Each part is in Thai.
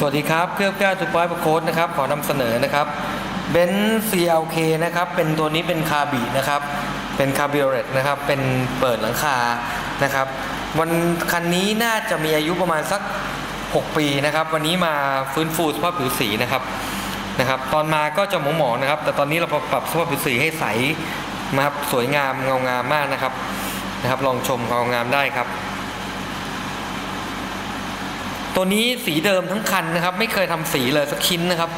สวัสดีครับเครื่องแก้วทูปอยประโค้ดนะครับขอนำเสนอนะครับเบนซ์ CLK นะครับเป็นตัวนี้เป็นคาบีนะครับเป็นคาบิโอเรตนะครับเป็นเปิดหลังคานะครับวันคันนี้น่าจะมีอายุประมาณสัก 6 ปีนะครับ วันนี้มาฟื้นฟูสภาพผิวสีนะครับนะครับตอนมาก็จะหมองหมองๆนะครับ แต่ตอนนี้เราปรับสภาพผิวสีให้ใสนะครับสวยงามเงางามมากนะครับนะครับ ลองชมความงามได้ครับ ตัวนี้สีเดิมทั้งคันนะครับ ไม่เคยทำสีเลยสักชิ้นนะครับ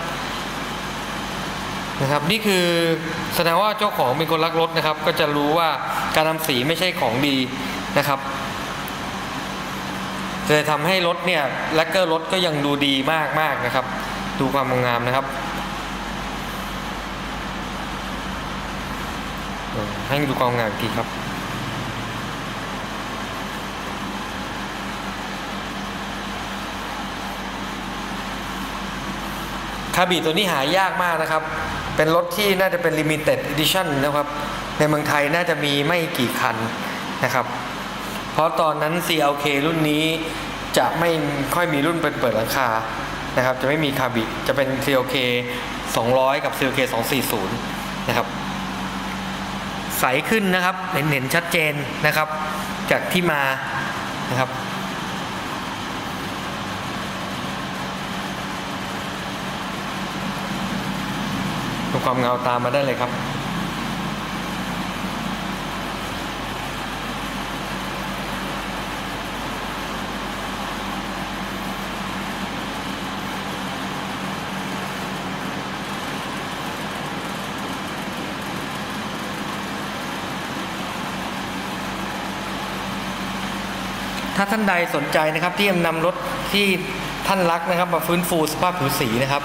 นะครับนี่คือแสดงว่าเจ้าของเป็นคนรักรถนะครับ ก็จะรู้ว่าการทำสีไม่ใช่ของดีนะครับจะทำให้รถเนี่ยแลกเกอร์รถก็ยังดูดีมากมากๆนะครับ ดูความงามนะครับให้ดูความงามอีกทีครับ คาบีตัวนี้หายากมากนะครับ เป็นรถที่น่าจะเป็น limited edition นะครับ ในเมืองไทยน่าจะมีไม่กี่คันนะครับ เพราะตอนนั้น CLK รุ่นนี้จะไม่ค่อยมีรุ่นเป็นเปิดราคานะครับ จะไม่มีคาบิจะเป็น CLK 200 กับ CLK 240 นะครับ ใสขึ้นนะครับ เห็นเห็นชัดเจนนะครับ จากที่มานะครับ ความเงาตามมาได้เลยครับ ถ้าท่านใดสนใจนะครับที่จะนำรถที่ ท่านรักนะครับมาฟื้นฟูสภาพผิวสีนะครับ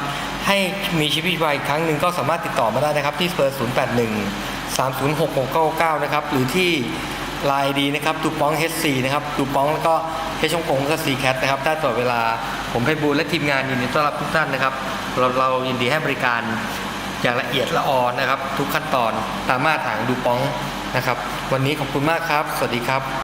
ให้มีชีวิตชีวาอีกครั้งหนึ่งก็สามารถติดต่อมาได้นะครับที่เบอร์0 8 1 3 0 6 6 9 9 นะครับ หรือที่ไลน์ดีนะครับตูป้อง HC นะครับตูป้องแล้วก็เฮชงกงก็ซีแคทนะครับได้ตลอดเวลาผมเพชรบูลและทีมงานยินดีต้อนรับทุกท่านนะครับ เราเรายินดีให้บริการอย่างละเอียดละออนะครับ ทุกขั้นตอนตามมาตรฐานดูป้องนะครับ วันนี้ขอบคุณมากครับ สวัสดีครับ